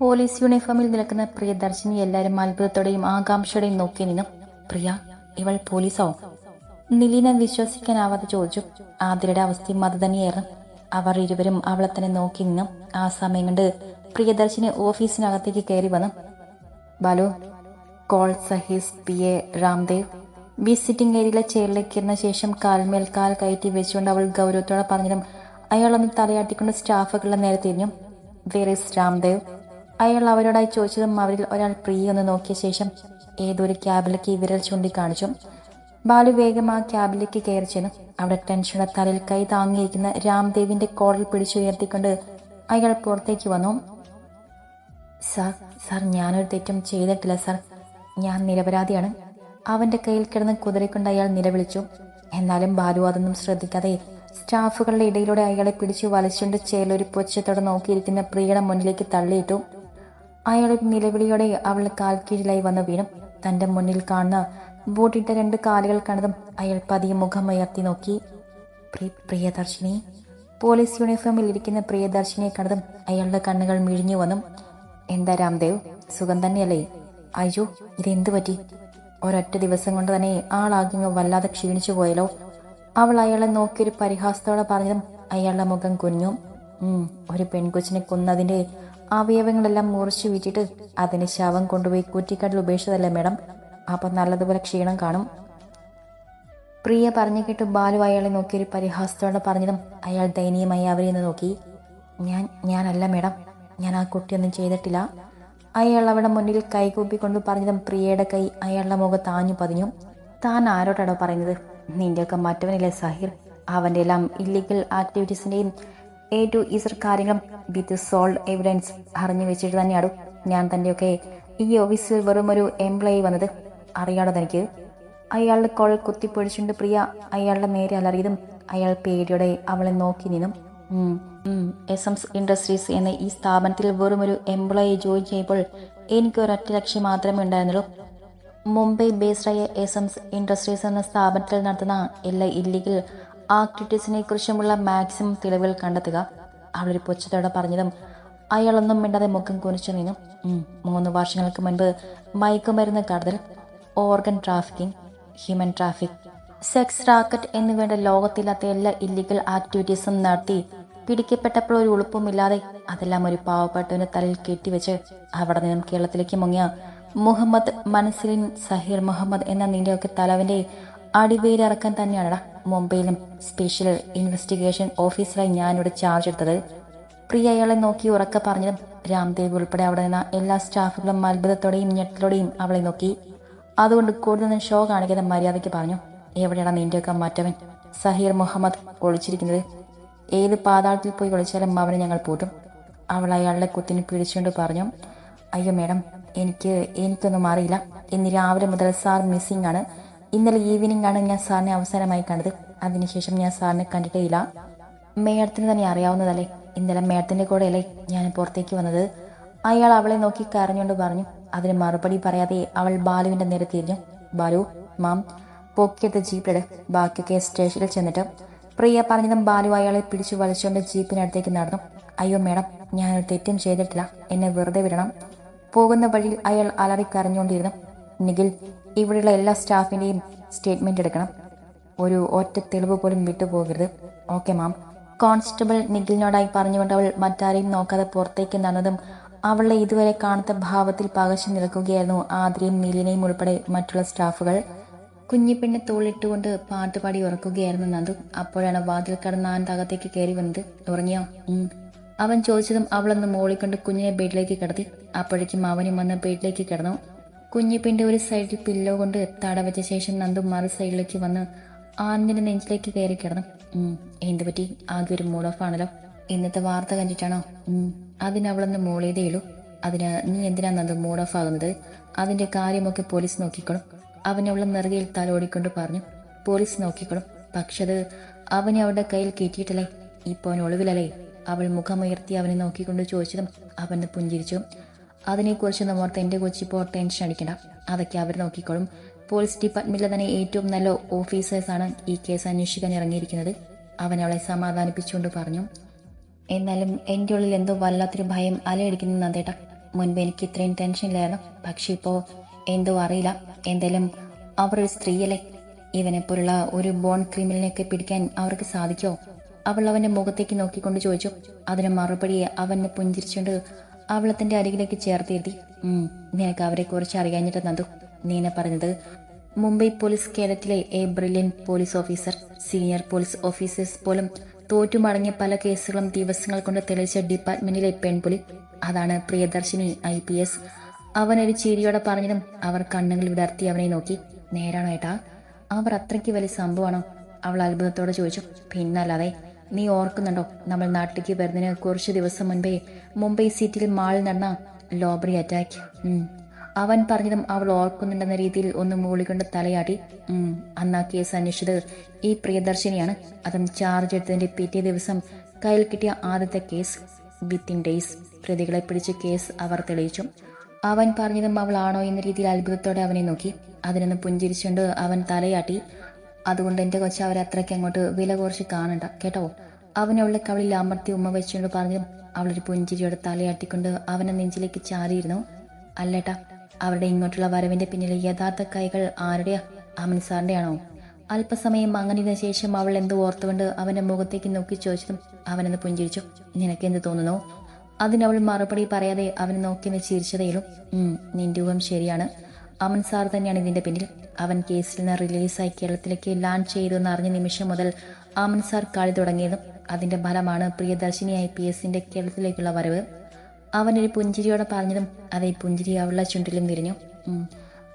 Police യൂണിഫോമിൽ നിൽക്കുന്ന പ്രിയദർശിനി എല്ലാവരും അത്ഭുതത്തോടെയും ആകാംക്ഷയോടെയും നോക്കി നിന്നു. പ്രിയ ഇവൾ പോലീസോ? നിലീന വിശ്വസിക്കാനാവാതെ ചോദിച്ചു. ആതിരയുടെ അവസ്ഥയും അത് തന്നെയായിരുന്നു. അവർ ഇരുവരും അവളെ തന്നെ നോക്കി നിന്നു. ആ സമയം കണ്ട് പ്രിയദർശിനി ഓഫീസിനകത്തേക്ക് കയറി വന്നു. ബാലു കോൾ സഹീസ് P A Ramdev. B sitting ഏരിയയിലെ ചെയറിലേക്ക് ഇരുന്ന ശേഷം കാൽമേൽ കാൽ കയറ്റി വെച്ചുകൊണ്ട് അവൾ ഗൗരവത്തോടെ പറഞ്ഞതും അയാളൊന്ന് തലയാട്ടിക്കൊണ്ട് സ്റ്റാഫുകളുടെ നേരെ തിരിഞ്ഞു. Where is Ramdev? അയാൾ അവരോടായി ചോദിച്ചതും അവരിൽ ഒരാൾ പ്രിയ ഒന്ന് നോക്കിയ ശേഷം ഏതൊരു ക്യാബിലേക്ക് വിരൽ ചൂണ്ടിക്കാണിച്ചു ബാലു വേഗം ആ ക്യാബിലേക്ക് കയറി ചെന്നു. അവിടെ ടെൻഷനുടെ തലയിൽ കൈ താങ്ങിയിരിക്കുന്ന രാംദേവിന്റെ കോളിൽ പിടിച്ചുയർത്തിക്കൊണ്ട് അയാൾ പുറത്തേക്ക് വന്നു. സാർ സാർ ഞാനൊരു തെറ്റും ചെയ്തിട്ടില്ല സാർ. ഞാൻ നിരപരാധിയാണ്. അവന്റെ കയ്യിൽ കിടന്ന് കുതിരക്കൊണ്ട് അയാൾ നിലവിളിച്ചു. എന്നാലും ബാലു അതൊന്നും ശ്രദ്ധിക്കാതെ സ്റ്റാഫുകളുടെ ഇടയിലൂടെ അയാളെ പിടിച്ചു വലിച്ചുകൊണ്ട് ചേലൊരു പൊച്ചത്തോടെ നോക്കിയിരിക്കുന്ന പ്രിയയുടെ മുന്നിലേക്ക് തള്ളിയിട്ടു. അയാളൊരു നിലവിളിയോടെ അവൾ കാൽ കീഴിലായി വന്ന് വീണു. തന്റെ മുന്നിൽ കാണുന്ന ബോട്ടിട്ട രണ്ട് കാലുകൾ കണ്ടതും അയാൾ പതിയെ മുഖം ഉയർത്തി നോക്കി. പ്രി- പ്രിയദർശിനി. പോലീസ് യൂണിഫോമിൽ ഇരിക്കുന്ന പ്രിയദർശിനിയെ കണ്ടതും അയാളുടെ കണ്ണുകൾ മിഴിഞ്ഞു വന്നു. എന്താ രാംദേവ്? സുഖം തന്നെയല്ലേ? അയ്യോ ഇതെന്തു പറ്റി? ഒരൊറ്റ ദിവസം കൊണ്ട് തന്നെ ആളാകെ വല്ലാതെ ക്ഷീണിച്ചു പോയല്ലോ. അവൾ അയാളെ നോക്കിയൊരു പരിഹാസത്തോടെ പറഞ്ഞതും അയാളുടെ മുഖം കുഞ്ഞു ഒരു പെൺകൊച്ചിനെ കൊന്നതിന്റെ അവയവങ്ങളെല്ലാം മുറിച്ചു വീറ്റിട്ട് അതിന് ശവം കൊണ്ടുപോയി കുറ്റിക്കാട്ടിൽ ഉപേക്ഷിച്ചതല്ലേ മേഡം? അപ്പൊ നല്ലതുപോലെ ക്ഷീണം കാണും. പ്രിയ പറഞ്ഞു കേട്ട് ബാലു അയാളെ നോക്കി ഒരു പരിഹാസത്തോടെ പറഞ്ഞതും അയാൾ ദയനീയമായി അവരെ നിന്ന് നോക്കി. ഞാൻ ഞാനല്ല മേഡം. ഞാൻ ആ കുട്ടിയൊന്നും ചെയ്തിട്ടില്ല. അയാൾ അവിടെ മുന്നിൽ കൈകൂപ്പിക്കൊണ്ട് പറഞ്ഞതും പ്രിയയുടെ കൈ അയാളുടെ മുഖം ആഞ്ഞു പതിഞ്ഞു. താൻ ആരോടാണോ പറയുന്നത്? നിന്റെയൊക്കെ മറ്റവനില്ലേ സഹിർ? അവന്റെ എല്ലാം ഇല്ലീഗൽ ആക്ടിവിറ്റീസിന്റെയും എ ടു ഇസർ കാര്യങ്ങളും വിത്ത് സോൾഡ് എവിഡൻസ് അറിഞ്ഞു വെച്ചിട്ട് തന്നെയാണ് ഞാൻ തന്റെയൊക്കെ ഈ ഓഫീസിൽ വെറും ഒരു എംപ്ലോയി വന്നത്. അറിയാതെ തനിക്ക്? അയാളുടെ കോൾ കുത്തിപ്പൊഴിച്ചുകൊണ്ട് പ്രിയ. അയാളുടെ നേരെ അലറിയതും അയാൾ പേടിയോടെ അവളെ നോക്കി നിന്നും. എസ് എംസ് ഇൻഡസ്ട്രീസ് എന്ന ഈ സ്ഥാപനത്തിൽ വെറും ഒരു എംപ്ലോയി ജോയിൻ ചെയ്യുമ്പോൾ എനിക്ക് ഒരൊറ്റ ലക്ഷ്യം മാത്രമേ ഉണ്ടായിരുന്നുള്ളൂ. മുംബൈ ബേസ്ഡായ എസ് എംസ് ഇൻഡസ്ട്രീസ് എന്ന സ്ഥാപനത്തിൽ നടത്തുന്ന എല്ലാ ഇല്ലീഗൽ ആക്ടിവിറ്റീസിനെ കുറിച്ചുമുള്ള മാക്സിമം തെളിവുകൾ കണ്ടെത്തുക. അവളൊരു പുച്ഛത്തോടെ പറഞ്ഞതും അയാളൊന്നും മിണ്ടാതെ മുഖം കുനിച്ചു മൂന്ന് വർഷങ്ങൾക്ക് മുൻപ് മയക്കുമരുന്ന് Kadathal organ trafficking human traffic sex racket എന്നുവേണ്ട ലോകത്തില്ലാത്ത എല്ലാ ഇല്ലീഗൽ ആക്ടിവിറ്റീസും നടത്തി പിടിക്കപ്പെട്ടപ്പോൾ ഒരു ഉളുപ്പുമില്ലാതെ അതെല്ലാം ഒരു പാവപ്പെട്ടവന് തലയിൽ കെട്ടിവെച്ച് അവിടെ നിന്നും കേരളത്തിലേക്ക് മുങ്ങിയ മുഹമ്മദ് മനസിലിൻ സഹീർ മുഹമ്മദ് എന്ന നിന്റെയൊക്കെ തലവന്റെ അടിവേരിറക്കാൻ തന്നെയാണടാ മുംബൈയിലും സ്പെഷ്യൽ ഇൻവെസ്റ്റിഗേഷൻ ഓഫീസറായി ഞാനിവിടെ ചാർജ് എടുത്തത്. പ്രിയ അയാളെ നോക്കി ഉറക്കെ പറഞ്ഞതും രാംദേവ് ഉൾപ്പെടെ അവിടെ നിന്ന എല്ലാ സ്റ്റാഫുകളും അത്ഭുതത്തോടെയും ഞെട്ടലോടെയും അവളെ നോക്കി. അതുകൊണ്ട് കൂടുതൽ ഷോ കാണിക്കാതെ മര്യാദയ്ക്ക് പറഞ്ഞു എവിടെയാണ് നിന്റെയൊക്കെ മറ്റവൻ? സഹീർ മുഹമ്മദ് ഒളിച്ചിരിക്കുന്നത്. ഏത് പാതാളത്തിൽ പോയി ഒളിച്ചാലും അവനെ ഞങ്ങൾ പൂട്ടും. അവൾ അയാളുടെ കുത്തിന് പിടിച്ചുകൊണ്ട് പറഞ്ഞു അയ്യോ മേഡം എനിക്ക് എനിക്കൊന്നും അറിയില്ല. ഇന്ന് രാവിലെ മുതൽ സാർ മിസ്സിംഗ് ആണ്. ഇന്നലെ ഈവനിംഗ് ആണ് ഞാൻ സാറിനെ അവസാനമായി കണ്ടത്. അതിനുശേഷം ഞാൻ സാറിനെ കണ്ടിട്ടേയില്ല. മേഡത്തിന് തന്നെ അറിയാവുന്നതല്ലേ? ഇന്നലെ മേഡത്തിന്റെ കൂടെയല്ലേ ഞാൻ പുറത്തേക്ക് വന്നത്. അയാൾ അവളെ നോക്കി കരഞ്ഞുകൊണ്ട് പറഞ്ഞു അതിന് മറുപടി പറയാതെ അവൾ ബാലുവിന്റെ നേരെ തിരിഞ്ഞു. ബാലു മാം പൊക്കിയെടുത്ത് ജീപ്പിലിട്. ബാക്കിയൊക്കെ സ്റ്റേഷനിൽ ചെന്നിട്ട് പ്രിയ പറഞ്ഞതും ബാലു അയാളെ പിടിച്ചു വലിച്ചുകൊണ്ട് ജീപ്പിനടുത്തേക്ക് നടന്നു. അയ്യോ മേഡം ഞാനൊരു തെറ്റും ചെയ്തിട്ടില്ല. എന്നെ വെറുതെ വിടണം. പോകുന്ന വഴിയിൽ അയാൾ അലറി കരഞ്ഞുകൊണ്ടിരുന്നു. നിഖിൽ ഇവിടെയുള്ള എല്ലാ സ്റ്റാഫിന്റെയും സ്റ്റേറ്റ്മെന്റ് എടുക്കണം. ഒരു ഒറ്റ തെളിവ് പോലും വിട്ടുപോകരുത് ഓക്കെ മാം. കോൺസ്റ്റബിൾ നിഖിലിനോടായി പറഞ്ഞുകൊണ്ട് അവൾ മറ്റാരെയും നോക്കാതെ പുറത്തേക്ക് നടന്നതും അവളെ ഇതുവരെ കാണാത്ത ഭാവത്തിൽ പകച്ചു നിൽക്കുകയായിരുന്നു ആദ്രയും നീലിനെയും ഉൾപ്പെടെ മറ്റുള്ള സ്റ്റാഫുകൾ. കുഞ്ഞിപ്പെണ്ണെ തോളിട്ടുകൊണ്ട് പാട്ടുപാടി ഉറക്കുകയായിരുന്നു നന്ദു. അപ്പോഴാണ് വാതിൽ കടന്ന് ആൻ തകത്തേക്ക് കയറി വന്നത്. ഉറങ്ങിയോ. അവൻ ചോദിച്ചതും അവളൊന്ന് മോളിക്കൊണ്ട് കുഞ്ഞിനെ ബെഡിലേക്ക് കിടത്തി. അപ്പോഴേക്കും അവനും വന്ന് ബെഡിലേക്ക് കിടന്നു. കുഞ്ഞിപ്പിന്റെ ഒരു സൈഡിൽ പില്ലോ കൊണ്ട് തടവച്ച ശേഷം നന്ദു മറു സൈഡിലേക്ക് വന്ന് ആനന്ദിന്റെ നെഞ്ചിലേക്ക് കയറി കിടന്നു. എന്ത് പറ്റി? ആകെ ഒരു മൂഡ് ഓഫ് ആണല്ലോ. ഇന്നത്തെ വാർത്ത കണ്ടിട്ടാണോ? അതിനവളൊന്ന് മോളേതേ ഉള്ളൂ. അതിന് നീ എന്തിനാ നന്ദു മൂഡ് ഓഫ് ആകുന്നത്? അതിന്റെ കാര്യമൊക്കെ പോലീസ് നോക്കിക്കോളും. അവനുള്ള നെറുകയിൽ തലോടിക്കൊണ്ട് പറഞ്ഞു പോലീസ് നോക്കിക്കോളും. പക്ഷെ അത് അവനെ അവളുടെ കയ്യിൽ കിട്ടിയിട്ടല്ലേ ഇപ്പോൾ അവൻ ഒളിവിലല്ലേ? അവൾ മുഖമുയർത്തി അവനെ നോക്കിക്കൊണ്ട് ചോദിച്ചതും അവന് പുഞ്ചിരിച്ചു. അതിനെക്കുറിച്ചൊന്നും ഓർത്ത് എന്റെ കൊച്ചിപ്പോൾ ടെൻഷൻ അടിക്കണ്ട. അതൊക്കെ അവർ നോക്കിക്കോളും. പോലീസ് ഡിപ്പാർട്ട്മെന്റിലെ തന്നെ ഏറ്റവും നല്ല ഓഫീസേഴ്സാണ് ഈ കേസ് അന്വേഷിക്കാൻ ഇറങ്ങിയിരിക്കുന്നത്. അവൻ അവളെ സമാധാനിപ്പിച്ചുകൊണ്ട് പറഞ്ഞു എന്നാലും എന്റെ ഉള്ളിൽ എന്തോ വല്ലാത്തൊരു ഭയം അലയടിക്കുന്നു നന്ദേട്ട. മുൻപ് എനിക്ക് ഇത്രയും ടെൻഷൻ ഇല്ലായിരുന്നു. പക്ഷെ ഇപ്പോൾ എന്തോ അറിയില്ല. എന്തായാലും അവർ ഒരു സ്ത്രീയല്ലേ. ഇവനെ പോലുള്ള ഒരു ബോൺ ക്രിമിനലിനെയൊക്കെ പിടിക്കാൻ അവർക്ക് സാധിക്കുമോ? അവൾ അവന്റെ മുഖത്തേക്ക് നോക്കിക്കൊണ്ട് ചോദിച്ചു. അതിന് മറുപടി അവനെ പുഞ്ചിരിച്ചുകൊണ്ട് അവളെ തന്റെ അരികിലേക്ക് ചേർത്തിരുത്തി. നിനക്ക് അവരെ കുറിച്ച് അറിയാഞ്ഞിട്ട് നന്ദു നീന പറഞ്ഞത് Mumbai police കേഡറ്റിലെ a brilliant police officer senior police officers പോലും തോറ്റുമടങ്ങിയ പല കേസുകളും ദിവസങ്ങൾ കൊണ്ട് തെളിയിച്ച ഡിപ്പാർട്ട്മെന്റിലെ പെൺപുലി. അതാണ് പ്രിയദർശിനി ഐ പി എസ്. അവനൊരു ചിരിയോടെ പറഞ്ഞതും അവർ കണ്ണുകൾ വിടർത്തി അവനെ നോക്കി. നേരാണോ ഏട്ടാ? അവർ അത്രയ്ക്ക് വലിയ സംഭവമാണോ? അവൾ അത്ഭുതത്തോടെ ചോദിച്ചു. പിന്നല്ലാതെ നീ ഓർക്കുന്നുണ്ടോ? നമ്മൾ നാട്ടിലേക്ക് വരുന്നതിന് കുറച്ച് ദിവസം മുൻപേ മുംബൈ സിറ്റിയിൽ മാളിൽ നടന്ന ലോബറി അറ്റാക്ക്. അവൻ പറഞ്ഞതും അവൾ ഓർക്കുന്നുണ്ടെന്ന രീതിയിൽ ഒന്ന് മൂളികൊണ്ട് തലയാടി അന്നാ കേസ് അന്വേഷിച്ചത് ഈ പ്രിയദർശിനിയാണ്. അതും ചാർജ് എടുത്തതിന്റെ പിറ്റേ ദിവസം കയ്യിൽ കിട്ടിയ ആദ്യത്തെ കേസ് വിത്തിൻ ഡേയ്സ് പ്രതികളെ പിടിച്ച് കേസ് അവർ തെളിയിച്ചു. അവൻ പറഞ്ഞതും അവളാണോ എന്ന രീതിയിൽ അത്ഭുതത്തോടെ അവനെ നോക്കി. അതിനൊന്ന് പുഞ്ചിരിച്ചുകൊണ്ട് അവൻ തലയാട്ടി. അതുകൊണ്ട് എന്റെ കൊച്ചു അത്രയ്ക്ക് അങ്ങോട്ട് വില കുറച്ച് കാണണ്ട കേട്ടോ? അവനെ അവളെ കവളിൽ അമർത്തി ഉമ്മ വെച്ചുകൊണ്ട് പറഞ്ഞു അവളൊരു പുഞ്ചിരിയോടെ തലയാട്ടിക്കൊണ്ട് അവനെ നെഞ്ചിലേക്ക് ചാരിയിരുന്നു. അല്ലേട്ടാ അവരുടെ ഇങ്ങോട്ടുള്ള വരവിന്റെ പിന്നിലെ യഥാർത്ഥ കൈകൾ ആരുടെയാ? അമൻ സാറിന്റെയാണോ അല്പസമയം അങ്ങനെ ശേഷം അവൾ എന്തോ ഓർത്തുകൊണ്ട് അവന്റെ മുഖത്തേക്ക് നോക്കി ചോദിച്ചതും അവനെന്ന് പുഞ്ചിരിച്ചു? നിനക്ക് എന്ത് തോന്നുന്നു അതിനവൾ മറുപടി പറയാതെ അവനെ നോക്കി ചിരിച്ചതേലും നിന്റെ ഊഹം ശരിയാണ്. അമൻ സാർ തന്നെയാണ് ഇതിന്റെ പിന്നിൽ. അവൻ കേസിൽ നിന്ന് റിലീസായി കേരളത്തിലേക്ക് ലാൻഡ് ചെയ്തു എന്ന് അറിഞ്ഞ നിമിഷം മുതൽ അമൻ സാർ കളി തുടങ്ങിയതും അതിന്റെ ഫലമാണ് പ്രിയദർശിനി പി എസിന്റെ കേരളത്തിലേക്കുള്ള വരവ്. അവനൊരു പുഞ്ചിരിയോടെ പറഞ്ഞതും അതേ പുഞ്ചിരി അവളുടെ ചുണ്ടിലും വിരിഞ്ഞു.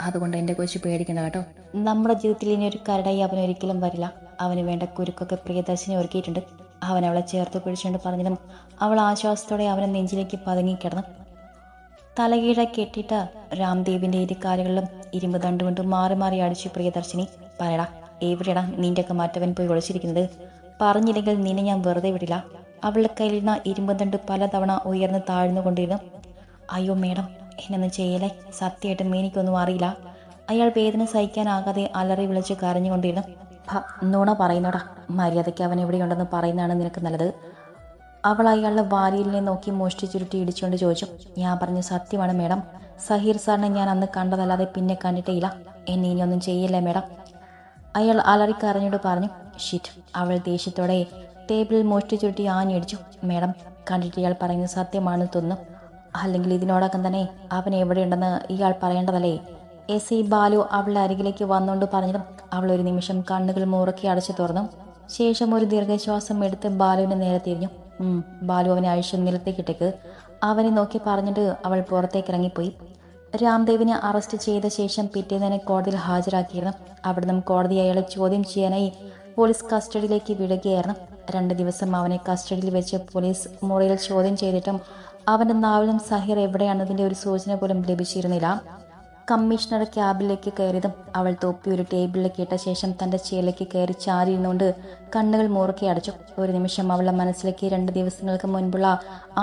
അതുകൊണ്ട് എന്റെ കൊച്ചു പേടിക്കണ്ട കേട്ടോ. നമ്മുടെ ജീവിതത്തിൽ ഇനി ഒരു കരടായി അവൻ ഒരിക്കലും വരില്ല. അവന് വേണ്ട കുരുക്കൊക്കെ പ്രിയദർശിനി ഒരുക്കിയിട്ടുണ്ട്. അവൻ അവളെ ചേർത്ത് പിടിച്ചുകൊണ്ട് പറഞ്ഞതും അവൾ ആശ്വാസത്തോടെ അവനെ നെഞ്ചിലേക്ക് പതുങ്ങിക്കിടന്നു തലകീഴ കെട്ടിട്ട് രാംദേവിന്റെ ഇരിക്കാലുകളിലും കാലുകളിലും ഇരുമ്പ് ദണ്ടുകൊണ്ട് മാറി മാറി അടിച്ചു പ്രിയദർശിനി പറയടാ എവിടെടാ നിന്റെയൊക്കെ മാറ്റവൻ പോയി ഒളിച്ചിരിക്കുന്നത്? പറഞ്ഞില്ലെങ്കിൽ നിന്നെ ഞാൻ വെറുതെ വിടില്ല. അവളുടെ കയ്യിൽ നിന്ന് ഇരുമ്പ് ദണ്ട് പലതവണ ഉയർന്ന് താഴ്ന്നു കൊണ്ടിരുന്നു. അയ്യോ മേഡം എന്നൊന്നും ചെയ്യലേ? സത്യമായിട്ടും എനിക്കൊന്നും അറിയില്ല. അയാൾ വേദന സഹിക്കാനാകാതെ അലറി വിളിച്ച് കരഞ്ഞുകൊണ്ടിരുന്നു. നുണ പറയുന്നോടാ. മര്യാദയ്ക്ക് അവൻ എവിടെയുണ്ടെന്ന് പറയുന്നതാണ് നിനക്ക് നല്ലത്. അവൾ അയാളുടെ വാരിയിലിനെ നോക്കി മോഷ്ടി ചുരുട്ടി ഇടിച്ചുകൊണ്ട് ചോദിച്ചു ഞാൻ പറഞ്ഞ സത്യമാണ് മേഡം. സഹീർ സാറിനെ ഞാൻ അന്ന് കണ്ടതല്ലാതെ പിന്നെ കണ്ടിട്ടേയില്ല. എന്നെ ഇനിയൊന്നും ചെയ്യില്ല മേഡം. അയാൾ അലറിക്കറിഞ്ഞോട് പറഞ്ഞു ഷിറ്റ് അവൾ ദേഷ്യത്തോടെ ടേബിളിൽ മോഷ്ടി ചുരുട്ടി ആഞ്ഞടിച്ചു മേഡം കണ്ടിട്ട് ഇയാൾ പറയുന്നത് സത്യമാണെന്ന് തോന്നുന്നു. അല്ലെങ്കിൽ ഇതിനോടകം തന്നെ അവൻ എവിടെയുണ്ടെന്ന് ഇയാൾ പറയേണ്ടതല്ലേ? എസ്. ഇ ബാലു അവളുടെ അരികിലേക്ക് വന്നുകൊണ്ട് പറഞ്ഞതും അവൾ ഒരു നിമിഷം കണ്ണുകൾ മുറുക്കി അടച്ചു തുറന്നു. ശേഷം ഒരു ദീർഘശ്വാസം എടുത്ത് ബാലുവിനെ നേരെ തിരിഞ്ഞു. ബാലു അവനെ അഴിച്ചു നിലത്തേക്കിട്ടേക്ക് അവനെ നോക്കി പറഞ്ഞിട്ട് അവൾ പുറത്തേക്ക് ഇറങ്ങിപ്പോയി. രാംദേവിനെ അറസ്റ്റ് ചെയ്ത ശേഷം പിറ്റേന്നെ കോടതിയിൽ ഹാജരാക്കിയിരുന്നു. അവിടുന്ന് കോടതി അയാളെ ചോദ്യം ചെയ്യാനായി പോലീസ് കസ്റ്റഡിയിലേക്ക് വിടുകയായിരുന്നു. രണ്ട് ദിവസം അവനെ കസ്റ്റഡിയിൽ വെച്ച് പോലീസ് മുറിയിൽ ചോദ്യം ചെയ്തിട്ടും അവന്റെ നാവിലും സഹിർ എവിടെയാണെന്നതിന്റെ ഒരു സൂചന പോലും ലഭിച്ചിരുന്നില്ല. കമ്മീഷണർ ക്യാബിലേക്ക് കയറിയതും അവൾ തോപ്പി ഒരു ടേബിളിലേക്ക് ഇട്ട ശേഷം തന്റെ ചേലേക്ക് കയറി ചാരിയിരുന്നുകൊണ്ട് കണ്ണുകൾ മുറുക്കി അടച്ചു. ഒരു നിമിഷം അവളുടെ മനസ്സിലേക്ക് രണ്ട് ദിവസങ്ങൾക്ക് മുൻപുള്ള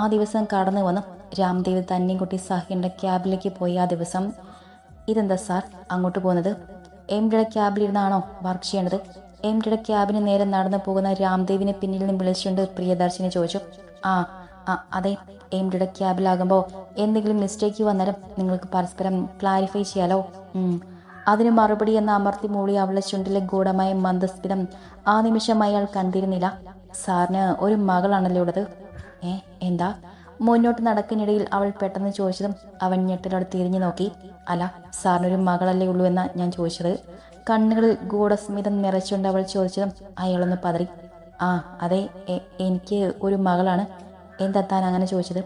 ആ ദിവസം കടന്നു വന്നു. രാംദേവ് തന്നെയും കുട്ടി സാഹിറിന്റെ ക്യാബിലേക്ക് പോയി. ആ ദിവസം ഇതെന്താ സാർ അങ്ങോട്ട് പോകുന്നത്? എം ഡിയുടെ ക്യാബിലിരുന്നാണോ വർക്ക് ചെയ്യേണ്ടത്? എം ഡിയുടെ ക്യാബിന് നേരെ നടന്നു പോകുന്ന രാംദേവിനെ പിന്നിൽ നിന്ന് വിളിച്ചുകൊണ്ട് പ്രിയദർശിനി ചോദിച്ചു. ആ അതെ. എം ഡിയുടെ ക്യാബിലാകുമ്പോൾ എന്തെങ്കിലും മിസ്റ്റേക്ക് വന്നാലും നിങ്ങൾക്ക് പരസ്പരം ക്ലാരിഫൈ ചെയ്യാലോ. അതിന് മറുപടി എന്ന അമർത്തി മൂളി അവളുടെ ചുണ്ടിലെ ഗൂഢമായ മന്ദസ്മിതം ആ നിമിഷം അയാൾ കണ്ടിരുന്നില്ല. സാറിന് ഒരു മകളാണല്ലോ ഉള്ളത്. ഏ എന്താ? മുന്നോട്ട് നടക്കുന്നിടയിൽ അവൾ പെട്ടെന്ന് ചോദിച്ചതും അവൻ ഞെട്ടലോട് തിരിഞ്ഞു നോക്കി. അല്ല സാറിനൊരു മകളല്ലേ ഉള്ളൂ എന്നാ ഞാൻ ചോദിച്ചത്. കണ്ണുകളിൽ ഗൂഢസ്മിതം നിറച്ചുകൊണ്ട് അവൾ ചോദിച്ചതും അയാളൊന്ന് പതറി. ആ അതെ എനിക്ക് ഒരു മകളാണ്. എന്താ താൻ അങ്ങനെ ചോദിച്ചത്?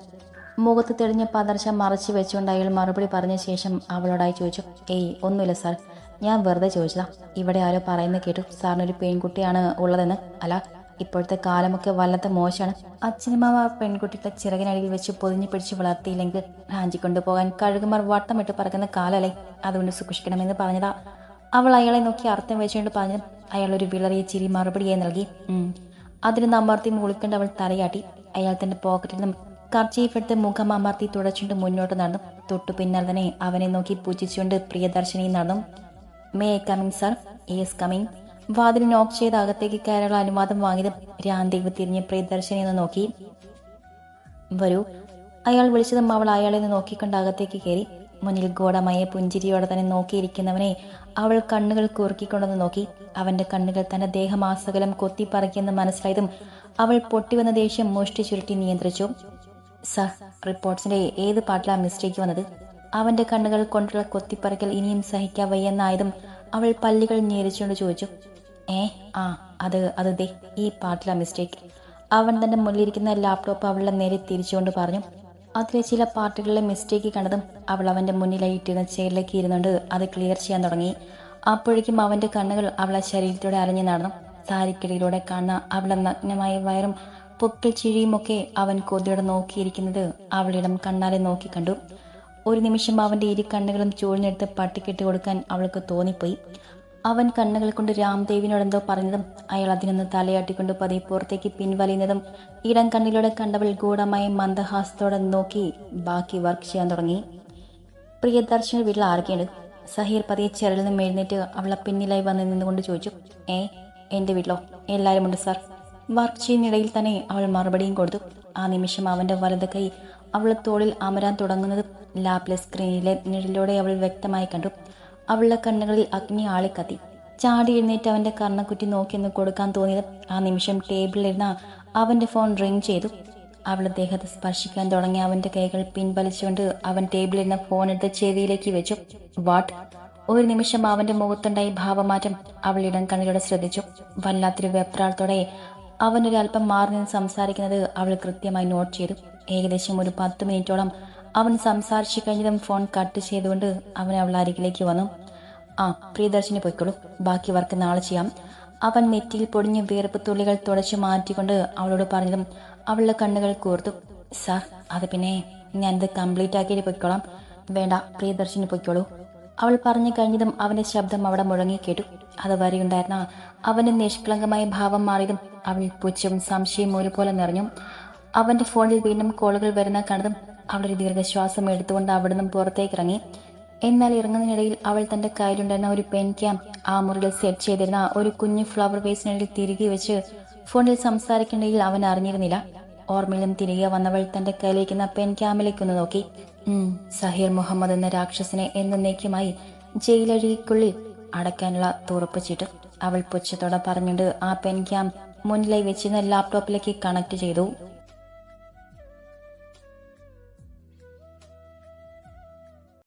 മുഖത്ത് തെളിഞ്ഞ പതർച്ച മറച്ചു വെച്ചുകൊണ്ട് അയാൾ മറുപടി പറഞ്ഞ ശേഷം അവളോടായി ചോദിച്ചു ഏയ് ഒന്നുമില്ല സാർ. ഞാൻ വെറുതെ ചോദിച്ചതാ. ഇവിടെ ആരോ പറയുന്ന കേട്ടു. സാറിനൊരു പെൺകുട്ടിയാണ് ഉള്ളതെന്ന്. അല്ല ഇപ്പോഴത്തെ കാലമൊക്കെ വല്ലാത്ത മോശമാണ്. അച്ഛനമ്മ ആ പെൺകുട്ടിയുടെ ചിറകിനടിയിൽ വെച്ച് പൊതിഞ്ഞു പിടിച്ച് വളർത്തിയില്ലെങ്കിൽ റാഞ്ചി കൊണ്ടുപോകാൻ കഴുകുമാർ വട്ടമിട്ട് പറക്കുന്ന കാലല്ലേ? അതുകൊണ്ട് സൂക്ഷിക്കണമെന്ന് പറഞ്ഞതാ. അവൾ അയാളെ നോക്കി അർത്ഥം വെച്ചുകൊണ്ട് പറഞ്ഞു അയാൾ ഒരു വിളറിയ ചിരി മറുപടിയായി നൽകി. അതിന് അമർത്തി മുളിക്കൊണ്ട് അവൾ തലയാട്ടി. അയാൾ തന്റെ പോക്കറ്റിൽ നിന്നും കർച്ചീഫ് എടുത്ത് മുഖം അമർത്തി തുടച്ചുകൊണ്ട് മുന്നോട്ട് നടന്നു. തൊട്ടു തന്നെ അവനെ നോക്കി പൂജിച്ചുകൊണ്ട് പ്രിയദർശിനി നടന്നു. May coming sir yes coming വാതിൽ നോക്ക് ചെയ്ത് അകത്തേക്ക് കയറാനുള്ള അനുവാദം വാങ്ങിയതും രാംദേവ് തിരിഞ്ഞ് പ്രിയദർശിനി എന്ന് നോക്കി. വരൂ. അയാൾ വിളിച്ചതും അവൾ അയാളെ നോക്കിക്കൊണ്ട് അകത്തേക്ക് കയറി. മുന്നിൽ ഗോഡമായ പുഞ്ചിരിയോടെ തന്നെ നോക്കിയിരിക്കുന്നവനെ അവൾ കണ്ണുകൾ കുറുക്കിക്കൊണ്ടെന്ന് നോക്കി. അവന്റെ കണ്ണുകൾ തന്റെ ദേഹമാസകലം കൊത്തിപ്പറിക്കുമെന്ന് മനസ്സിലായതും അവൾ പൊട്ടിവന്ന ദേഷ്യം മോഷ്ടി ചുരുട്ടി നിയന്ത്രിച്ചു. സർ റിപ്പോർട്ട്സിന്റെ ഏത് പാട്ടിലാണ് മിസ്റ്റേക്ക് വന്നത്? അവന്റെ കണ്ണുകൾ കൊണ്ടുള്ള കൊത്തിപ്പറക്കൽ ഇനിയും സഹിക്കാവയ്യെന്നായതും അവൾ പല്ലുകൾ ഞെരിച്ചുകൊണ്ട് ചോദിച്ചു. ഏ ആ അത് അത് ദേ ഈ പാട്ടിലാ മിസ്റ്റേക്ക്. അവൻ തന്റെ മുന്നിലിരിക്കുന്ന ലാപ്ടോപ്പ് അവളുടെ നേരെ തിരിച്ചുകൊണ്ട് പറഞ്ഞു. അതിലെ ചില പാട്ടുകളിലെ മിസ്റ്റേക്ക് കണ്ടതും അവൾ അവന്റെ മുന്നിലായി ഇട്ടിരുന്ന ചെയറിലേക്ക് ഇരുന്നുകൊണ്ട് അത് ക്ലിയർ ചെയ്യാൻ തുടങ്ങി. അപ്പോഴേക്കും അവന്റെ കണ്ണുകൾ അവളെ ശരീരത്തോടെ അലഞ്ഞു നടന്നു. സാരിക്കിടയിലൂടെ കാണുന്ന അവളുടെ നഗ്നമായ വയറും പൊക്കിൽ ചിഴിയുമൊക്കെ അവൻ കൊതിയോടെ നോക്കിയിരിക്കുന്നത് അവളിടം കണ്ണാലെ നോക്കി കണ്ടു. ഒരു നിമിഷം അവന്റെ ഇരു കണ്ണുകളും ചൂഴ്ന്നെടുത്ത് പട്ടിക്കെട്ടി കൊടുക്കാൻ അവൾക്ക് തോന്നിപ്പോയി. അവൻ കണ്ണുകൾ കൊണ്ട് രാംദേവിനോട് എന്തോ പറഞ്ഞതും അയാൾ അതിനൊന്ന് തലയാട്ടിക്കൊണ്ട് പതിയെ പുറത്തേക്ക് പിൻവലിയുന്നതും ഇടം കണ്ണിലൂടെ കണ്ടവൾ ഗൂഢമായ മന്ദഹാസത്തോടെ നോക്കി ബാക്കി വർക്ക് ചെയ്യാൻ തുടങ്ങി. പ്രിയദർശന വീട്ടിൽ ആർക്കെയുണ്ട് സഹീർ പതിയെ ചെറിൽ നിന്നും എഴുന്നേറ്റ് അവളെ പിന്നിലായി വന്ന് നിന്നുകൊണ്ട് ചോദിച്ചു. ഏ എന്റെ വീട്ടിലോ? എല്ലാവരുമുണ്ട് സാർ. വർക്ക് ചെയ്യുന്നിടയിൽ തന്നെ അവൾ മറുപടിയും കൊടുത്തു. ആ നിമിഷം അവന്റെ വലത് കൈ അവളെ തോളിൽ അമരാൻ തുടങ്ങുന്നത് ലാപ്ലസ് സ്ക്രീനിലെ നിഴലിലൂടെ അവൾ വ്യക്തമായി കണ്ടു. അവളുടെ കണ്ണുകളിൽ അഗ്നി ആളിക്കത്തി. ചാടി എഴുന്നേറ്റ് അവന്റെ കർണക്കുറ്റി നോക്കിയെന്ന് കൊടുക്കാൻ തോന്നിയത് ആ നിമിഷം ടേബിളിലിരുന്ന അവന്റെ ഫോൺ റിങ് ചെയ്തു. അവൾ ദേഹത്ത് സ്പർശിക്കാൻ തുടങ്ങി അവന്റെ കൈകൾ പിൻവലിച്ചുകൊണ്ട് അവൻ ടേബിളിൽ നിന്ന് ഫോൺ എടുത്ത് ചെവിയിലേക്ക് വെച്ചു. വാട്ട്? ഒരു നിമിഷം അവന്റെ മുഖത്തുണ്ടായി ഭാവമാറ്റം അവൾ ഇടം കണ്ണിലൂടെ ശ്രദ്ധിച്ചു. വല്ലാത്തൊരു വെപ്രാളത്തോടെ അവനൊരു അല്പം മാറി നിന്ന് സംസാരിക്കുന്നത് അവൾ കൃത്യമായി നോട്ട് ചെയ്തു. ഏകദേശം ഒരു പത്ത് മിനിറ്റോളം അവൻ സംസാരിച്ചു കഴിഞ്ഞതും ഫോൺ കട്ട് ചെയ്തുകൊണ്ട് അവൻ അവൾ അരികിലേക്ക് വന്നു. ആ പ്രിയദർശിനി പോയിക്കോളൂ. ബാക്കി വർക്ക് നാളെ ചെയ്യാം. അവൻ നെറ്റിയിൽ പൊടിഞ്ഞ വീർപ്പ് തുള്ളികൾ തുടച്ചു മാറ്റിക്കൊണ്ട് അവളോട് പറഞ്ഞതും അവളുടെ കണ്ണുകൾ കൂർത്തു. സാർ അത് പിന്നെ ഞാനിത് കംപ്ലീറ്റ് ആക്കിയിട്ട് പൊയ്ക്കോളാം. വേണ്ട പ്രിയദർശിനി പൊയ്ക്കോളൂ. അവൾ പറഞ്ഞു കഴിഞ്ഞതും അവന്റെ ശബ്ദം അവിടെ മുഴങ്ങി കേട്ടു. അതുവരെ ഉണ്ടായിരുന്ന അവന്റെ നിഷ്കളങ്കമായ ഭാവം മാറിയതും അവൾ പുച്ഛവും സംശയവും ഒരുപോലെ നിറഞ്ഞു. അവന്റെ ഫോണിൽ വീണ്ടും കോളുകൾ വരുന്ന കണ്ടതും അവളൊരു ദീർഘശ്വാസം എടുത്തുകൊണ്ട് അവിടെ നിന്നും പുറത്തേക്ക് ഇറങ്ങി എന്നാൽ ഇറങ്ങുന്നതിനിടയിൽ അവൾ തന്റെ കയ്യിലുണ്ടായിരുന്ന ഒരു പെൻ ക്യാം ആ മുറിയിൽ സെറ്റ് ചെയ്തിരുന്ന ഒരു കുഞ്ഞു ഫ്ലവർ വേസിനിടയിൽ തിരികെ വെച്ച് ഫോണിൽ സംസാരിക്കേണ്ടതിൽ അവൻ അറിഞ്ഞിരുന്നില്ല. ഓർമ്മയിലും തിരികെ വന്നവൾ തന്റെ കയ്യിലേക്കുന്ന പെൻ ക്യാമിലേക്കൊന്ന് നോക്കി. സഹീർ മുഹമ്മദ് എന്ന രാക്ഷസനെ എന്നേക്കുമായി ജയിലഴിക്കുള്ളിൽ അടയ്ക്കാനുള്ള ചീട്ട് അവൾ പുച്ഛത്തോടെ പറഞ്ഞുകൊണ്ട് ആ പെൻ ക്യാം മുന്നിലായി വെച്ചിരുന്ന ലാപ്ടോപ്പിലേക്ക് കണക്ട് ചെയ്തു.